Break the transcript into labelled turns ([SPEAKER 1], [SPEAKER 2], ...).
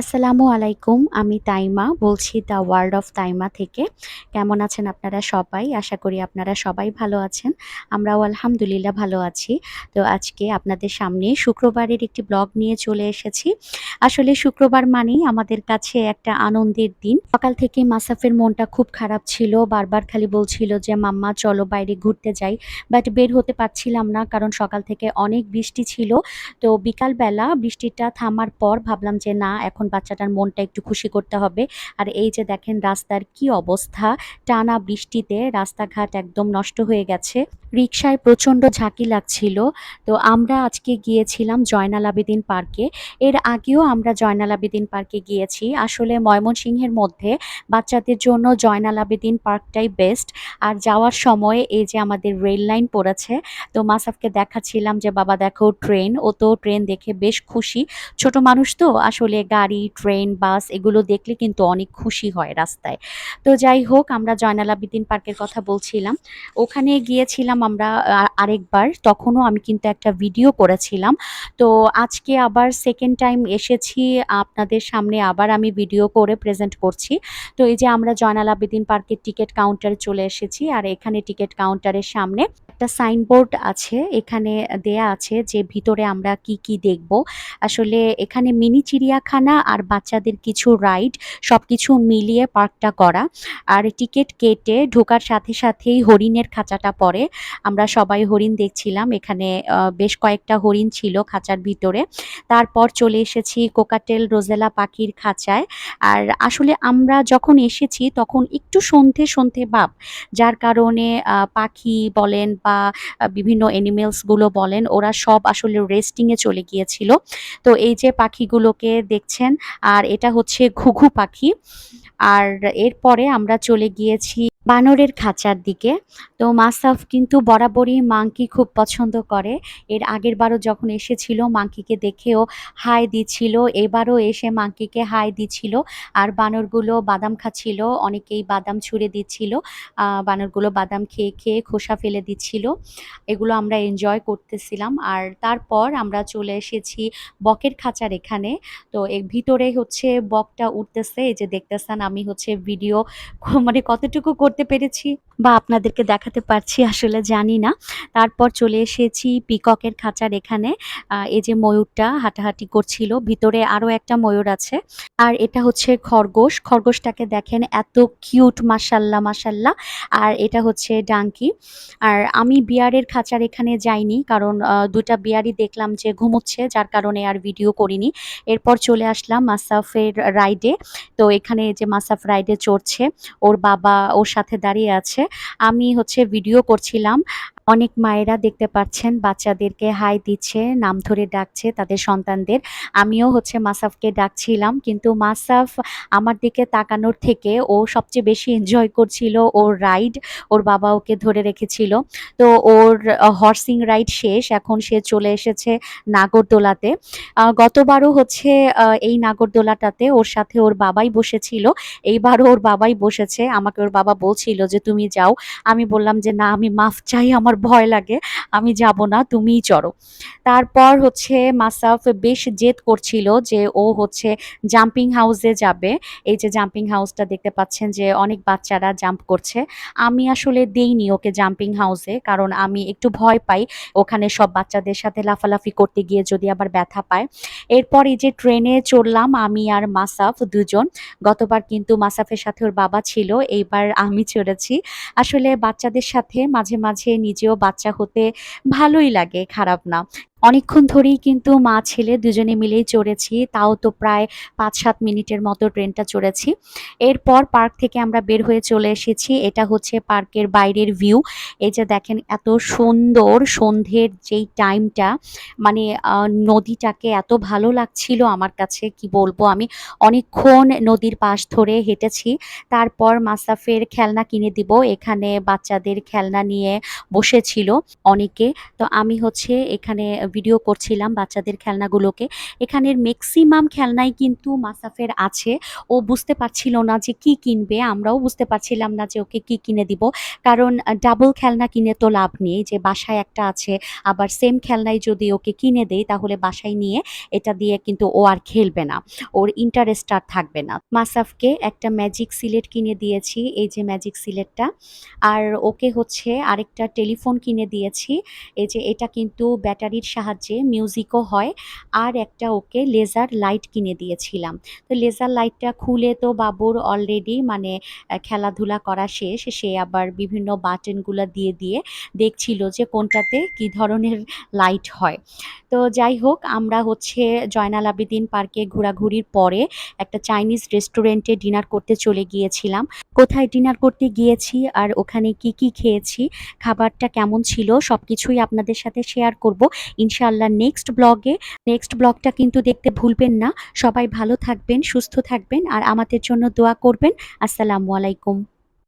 [SPEAKER 1] আসসালামু আলাইকুম, আমি তাইমা বলছি দ্য ওয়ার্ল্ড অফ তাইমা থেকে। কেমন আছেন আপনারা সবাই? আশা করি আপনারা সবাই ভালো আছেন। আমরাও আলহামদুলিল্লাহ ভালো আছি। তো আজকে আপনাদের সামনে শুক্রবারের একটি ব্লগ নিয়ে চলে এসেছি। আসলে শুক্রবার মানেই আমাদের কাছে একটা আনন্দের দিন। সকাল থেকে মাসাফের মনটা খুব খারাপ ছিল। বারবার খালি বলছিল যে, মাম্মা, চলো বাইরে ঘুরতে যাই। বাট বের হতে পারছিলাম না, কারণ সকাল থেকে অনেক বৃষ্টি ছিল। তো বিকালবেলা বৃষ্টিটা থামার পর ভাবলাম যে, না, এখন বাচ্চাটার মনটা একটু খুশি করতে হবে। আর এই যে দেখেন রাস্তার কি অবস্থা, টানা বৃষ্টিতে রাস্তাঘাট একদম নষ্ট হয়ে গেছে। রিক্সায় প্রচণ্ড ঝাঁকি লাগছিল। তো আমরা আজকে গিয়েছিলাম জয়নাল আবেদিন পার্কে। এর আগেও আমরা জয়নাল আবেদিন পার্কে গিয়েছি। আসলে ময়মনসিংহের মধ্যে বাচ্চাদের জন্য জয়নাল আবেদিন পার্কটাই বেস্ট। আর যাওয়ার সময় এই যে আমাদের রেল লাইন পড়েছে, তো মাসাফকে দেখাচ্ছিলাম যে, বাবা দেখো ট্রেন। ও তো ট্রেন দেখে বেশ খুশি। ছোট মানুষ তো, আসলে গাড়ি ট্রেন বাস এগুলো দেখলে কিন্তু অনেক খুশি হয় রাস্তায়। তো যাই হোক, আমরা জয়নাল পার্কের কথা বলছিলাম। ওখানে গিয়েছিলাম আমরা আরেকবার। তখনও আমি কিন্তু একটা ভিডিও করেছিলাম। তো আজকে আবার সেকেন্ড টাইম এসেছি, আপনাদের সামনে আবার আমি ভিডিও করে প্রেজেন্ট করছি। তো এই যে আমরা জয়নাল আবেদিন পার্কের টিকিট কাউন্টারে চলে এসেছি, আর এখানে টিকিট কাউন্টারের সামনে একটা সাইনবোর্ড আছে। এখানে দেয়া আছে যে ভিতরে আমরা কি কি দেখব। আসলে এখানে মিনি চিড়িয়াখানা আর বাচ্চাদের কিছু রাইড সব কিছু মিলিয়ে পার্কটা করা। আর টিকিট কেটে ঢোকার সাথে সাথেই হরিণের খাঁচাটা পড়ে। আমরা সবাই হরিণ দেখছিলাম, এখানে বেশ কয়েকটা হরিণ ছিল খাঁচার ভিতরে। তারপর চলে এসেছি কোকাটেল রোজেলা পাখির খাঁচায়। আর আসলে আমরা যখন এসেছি, তখন একটু সন্ধে সন্ধে ভাব। যার কারণে পাখি বলেন বা বিভিন্ন অ্যানিমেলসগুলো বলেন, ওরা সব আসলে রেস্টিংয়ে চলে গিয়েছিল। তো এই যে পাখিগুলোকে দেখছেন আর এটা হচ্ছে ঘুঘু পাখি। আর এরপরে আমরা চলে গিয়েছি বানরের খাঁচার দিকে। তো মাসাফ কিন্তু বরাবরই মাংকি খুব পছন্দ করে। এর আগের বারও যখন এসেছিল, মাংকিকে দেখেও হাই দিচ্ছিল। এবারও এসে মাংকিকে হাই দিচ্ছিল। আর বানরগুলো বাদাম খাচ্ছিল, অনেকেই বাদাম ছুঁড়ে দিচ্ছিল। বানরগুলো বাদাম খেয়ে খেয়ে খোসা ফেলে দিচ্ছিল। এগুলো আমরা এনজয় করতেছিলাম। আর তারপর আমরা চলে এসেছি বকের খাঁচার এখানে। তো এর ভিতরে হচ্ছে বকটা উঠতেছে। এই যে দেখতেছেন, আমি হচ্ছে ভিডিও মানে কতটুকু করতে পেরেছি বা আপনাদেরকে দেখাতে পারছি, আসলে জানি না। তারপর চলে এসেছি পিককের খাঁচার এখানে। এই যে ময়ূরটা হাঁটাহাঁটি করছিল, ভিতরে আরও একটা ময়ূর আছে। আর এটা হচ্ছে খরগোশ। খরগোশটাকে দেখেন এত কিউট মাসাল্লাহ মাসাল্লাহ আর এটা হচ্ছে ডাঙ্কি। আর আমি বিয়ারের খাঁচার এখানে যাইনি, কারণ দুটা বিয়ারই দেখলাম যে ঘুমোচ্ছে, যার কারণে আর ভিডিও করিনি। এরপর চলে আসলাম মাসাফের রাইডে। তো এখানে যে মাসাফ রাইডে চড়ছে, ওর বাবা, ওর সাথে দাঁড়িয়ে আছে। আমি হচ্ছে ভিডিও করছিলাম। অনেক মায়েরা দেখতে পাচ্ছেন, বাচ্চাদেরকে হাই দিচ্ছে, নাম ধরে ডাকছে তাদের সন্তানদের। আমিও হচ্ছে মাসাফকে ডাকছিলাম, কিন্তু মাসাফ আমার দিকে তাকানোর থেকে ও সবচেয়ে বেশি এনজয় করছিল ওর রাইড ওর বাবা ওকে ধরে রেখেছিল। তো ওর হর্সিং রাইড শেষ, এখন সে চলে এসেছে নাগরদোলাতে। গতবারও হচ্ছে এই নাগরদোলাটাতে ওর সাথে ওর বাবাই বসেছিল। এইবারও ওর বাবাই বসেছে, আমাকে ওর বাবা বলছিল যে, তুমি যাও। আমি বললাম যে, না, আমি মাফ চাই আমার ভয় লাগে। আমি যাব না, তুমিই চড়ো। তারপর হচ্ছে মাসাফ বেশ জেদ করছিল যে ও হচ্ছে জাম্পিং হাউসে যাবে। এই যে জাম্পিং হাউসটা দেখতে পাচ্ছেন যে অনেক বাচ্চারা জাম্প করছে। আমি আসলে দেইনি ওকে জাম্পিং হাউসে, কারণ আমি একটু ভয় পাই ওখানে সব বাচ্চাদের সাথে লাফালাফি করতে গিয়ে যদি আবার ব্যথা পায়। এরপর এই যে ট্রেনে চড়লাম আমি আর মাসাফ দুজন। গতবার কিন্তু মাসাফের সাথে ওর বাবা ছিল, এইবার আমি চড়েছি। আসলে বাচ্চাদের সাথে মাঝে মাঝে নিজেও বাচ্চা হতে ভালোই লাগে খারাপ না। অনেকক্ষণ ধরেই কিন্তু মা, ছেলে দুজনে মিলেই চড়েছি। তাও তো প্রায় পাঁচ সাত মিনিটের মতো ট্রেনটা চড়েছি। এরপর পার্ক থেকে আমরা বের হয়ে চলে এসেছি। এটা হচ্ছে পার্কের বাইরের ভিউ। এই যে দেখেন এত সুন্দর সন্ধ্যের যেই টাইমটা মানে নদীটাকে এত ভালো লাগছিল আমার কাছে, কি বলব আমি? অনেকক্ষণ নদীর পাশ ধরে হেঁটেছি। তারপর মাসাফের খেলনা কিনে দিব। এখানে বাচ্চাদের খেলনা নিয়ে বসেছিল অনেকে। তো আমি হচ্ছে এখানে ভিডিও করছিলাম বাচ্চাদের খেলনাগুলোকে। এখানের ম্যাক্সিমাম খেলনাই কিন্তু মাসাফের আছে। ও বুঝতে পারছিল না যে কি কিনবে, আমরাও বুঝতে পারছিলাম না যে ওকে কি কিনে দিব। কারণ ডাবল খেলনা কিনে তো লাভ নেই, যে বাসায় একটা আছে, আবার সেম খেলনাই যদি ওকে কিনে দেই, তাহলে বাসায় নিয়ে এটা দিয়ে কিন্তু ও আর খেলবে না। ওর ইন্টারেস্ট আর থাকবে না। মাসাফকে একটা ম্যাজিক সিলেট কিনে দিয়েছি, এই যে ম্যাজিক সিলেটটা। আর ওকে হচ্ছে আরেকটা টেলিফোন কিনে দিয়েছি, এই যে এটা কিন্তু ব্যাটারির সাহায্যে মিউজিকও হয়। আর একটা ওকে লেজার লাইট কিনে দিয়েছিলাম। তো লেজার লাইটটা খুলে তো বাবুর অলরেডি মানে খেলাধুলা করা শেষ। সে আবার বিভিন্ন বাটনগুলো দিয়ে দিয়ে দেখছিল যে কোনটাতে কি ধরনের লাইট হয়। তো যাই হোক, আমরা হচ্ছে জয়নাল আবেদিন পার্কে ঘোরাঘুরির পরে একটা চাইনিজ রেস্টুরেন্টে ডিনার করতে চলে গিয়েছিলাম। কোথায় ডিনার করতে গিয়েছি আর ওখানে কি কি খেয়েছি, খাবারটা কেমন ছিল সব কিছুই আপনাদের সাথে শেয়ার করব। ইনশাআল্লাহ নেক্সট ব্লগে নেক্সট ব্লগটা কিন্তু দেখতে ভুলবেন না। সবাই ভালো থাকবেন, সুস্থ থাকবেন আর আমাদের জন্য দোয়া করবেন। আসসালামু আলাইকুম।